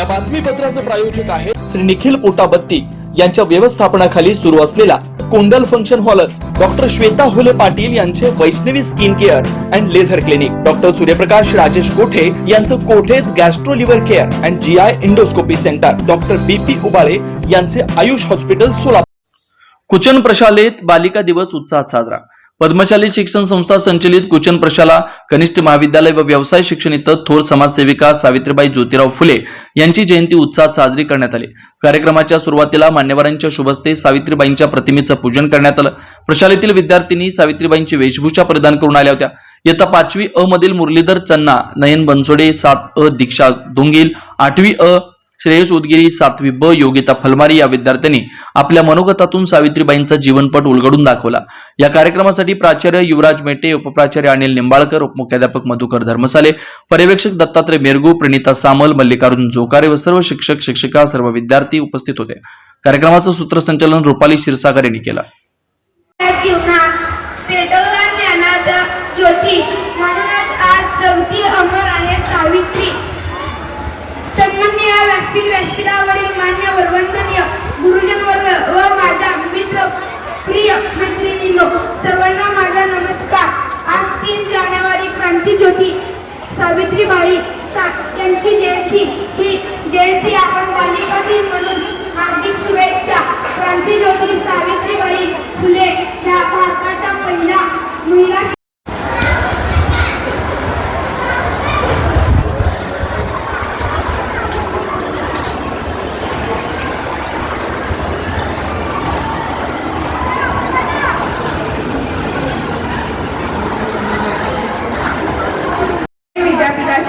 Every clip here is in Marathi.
या बातमीपत्राचं प्रायोजक आहे श्री निखिल पोटाबत्ती यांच्या व्यवस्थापनाखाली सुरू असलेला कोंडल फंक्शन हॉलच डॉक्टर श्वेता हुले पाटील यांचे Vaishnavi skin care and laser clinic. Doctor Suryaprakash Rajesh Kothe यांचं Kothe's gastro liver care and G I endoscopy centre. Doctor B P Ubale यांचे आयुष हॉस्पिटल सोलापूर. कुचन प्रशालेत बालिका दिवस उत्साहात साजरा. पद्मशाली शिक्षण संस्था संचलित कुचन प्रशाला कनिष्ठ महाविद्यालय व व्यवसाय शिक्षण इथं थोर समाजसेविका सावित्रीबाई ज्योतिराव फुले यांची जयंती उत्साहात साजरी करण्यात आली. कार्यक्रमाच्या सुरुवातीला मान्यवरांच्या शुभस्ते सावित्रीबाईंच्या प्रतिमेचं पूजन करण्यात आलं. प्रशालेतील विद्यार्थिनी सावित्रीबाईंची वेशभूषा परिधान करून आल्या होत्या. इयत्ता पाचवी अ मधील मुरलीधर चन्ना नयन बनसोडे सात अ दीक्षा धुंगील आठवी अ श्रेयस उदगिरी सातवी ब योगिता फलमारी या विद्यार्थ्यांनी आपल्या मनोगतातून सावित्रीबाईंचा जीवनपट उलगडून दाखवला. या कार्यक्रमासाठी प्राचार्य युवराज मेटे उपप्राचार्य अनिल निंबाळकर उपमुख्याध्यापक मधुकर धर्मसाले पर्यवेक्षक दत्तात्रय मेरगू प्रणिता सामल मल्लिकार्जुन जोकारे व सर्व शिक्षक शिक्षिका सर्व विद्यार्थी उपस्थित होते. कार्यक्रमाचं सूत्रसंचालन रुपाली क्षीरसागर यांनी केलं या जीवनात पेटवला ज्ञानाचा ज्योती म्हणूनच आज चौथी अमर आहे सावित्री सन्मान्य या व्यासपीठ व्यासपीठावरील मान्यवर वंदनीय गुरुजन वर्ग व माझ्या मित्र प्रिय मैत्रिणींनो सर्वांना माझा नमस्कार. आज तीन जानेवारी क्रांती ज्योती सावित्रीबाई सा यांची जयंती. ही जयंती आपण बालिका दिन म्हणून हार्दिक शुभेच्छा. क्रांती ज्योती सावित्रीबाई फुले ह्या भारताच्या पहिल्या महिला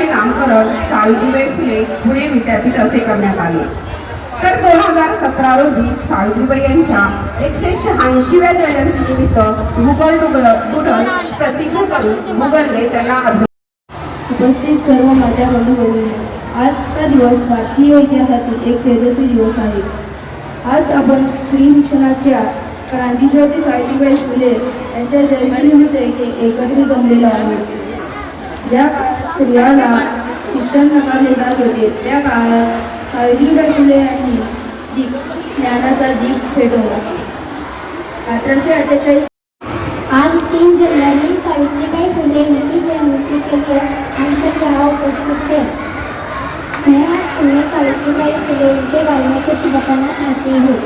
विद्यापीठाचे नामकरण सावित्रीबाई फुले पुणे विद्यापीठ असे करण्यात आले. तर दोन हजार सतरा रोजी सावित्रीबाई यांच्या एकशे शहाऐंशीव्या जयंतीनिमित्त गुगल डुगल डुडल प्रसिद्ध करून गुगलने त्यांना उपस्थित सर्व माझ्या बंधूभगिनी आजचा दिवस भारतीय इतिहासातील एक तेजस्वी दिवस आहे. आज आपण स्त्री शिक्षणाच्या क्रांतीज्योती सावित्रीबाई फुले यांच्या जयंतीनिमित्त येथे एकत्रित जमलेलो आहोत. ज्या काळात स्त्रियाला शिक्षण नकार जात होते त्या काळात सावित्रीबाई फुले यांनी दीप ज्ञानाचा दीप पेटवला अठराशे अठ्ठेचाळीस आज तीन जानेवारी सावित्रीबाई फुले यांची जयंती के लिए हम सब यहाँ उपस्थित थे मैं तुम्हें सावित्रीबाई फुले के बारे में कुछ बताना चाहती हूँ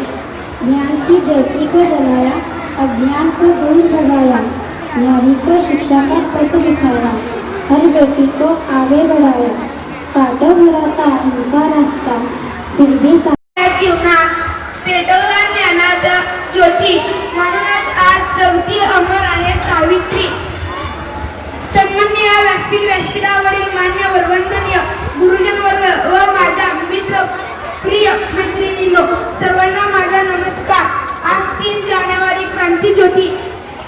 ज्ञान की ज्योति को जलाया अज्ञान को दूर भगाया नारी को शिक्षा का पथ दिखाया. हर बेटी को आगे बढ़ाओ काटो भरा था उनका रास्ता फिर भी जीवनात पेटवला ज्ञानाचा ज्योती म्हणूनच आज चौथी अमर आहे सावित्री. सन्मान्य या व्यासपीठ व्यासपीठावरील मान्यवर वंदनीय गुरुजन वर्ग व माझ्या मित्र प्रिय मैत्रिणींनो सर्वांना माझा नमस्कार. आज तीन जानेवारी क्रांती ज्योती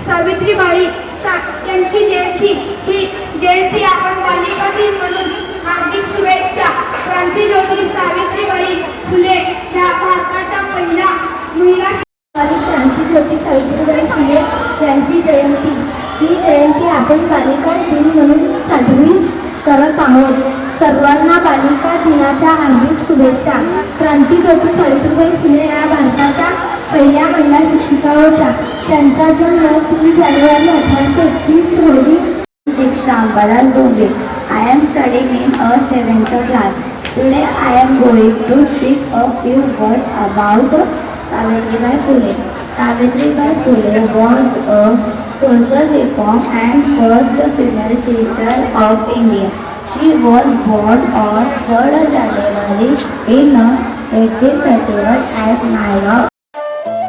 सावित्रीबाई सा यांची जयंती. ही जयंती आपण बालिका दिन म्हणून हार्दिक शुभेच्छा. क्रांती ज्योती सावित्रीबाई फुले ह्या भारताच्या पहिल्या महिला आणि क्रांतीज्योती सावित्रीबाई फुले यांची जयंती. ही जयंती आपण बालिका दिन म्हणून साजरी करत आहोत. सर्वांना बालिका दिनाच्या हार्दिक शुभेच्छा. क्रांतीज्योती सावित्रीबाई फुले या भारताच्या पहिल्या महिला शिक्षिका होत्या. त्यांचा जन्म तीन जानेवारी अठराशे एकतीस रोजी Diksha Ambadas Dongre I am studying in a सेव्हनचा class today I am going to speak a few words about Savitribai Phule Savitribai Phule was a social reform and first female teacher of India. She was born on 3rd January in 1831 at Naira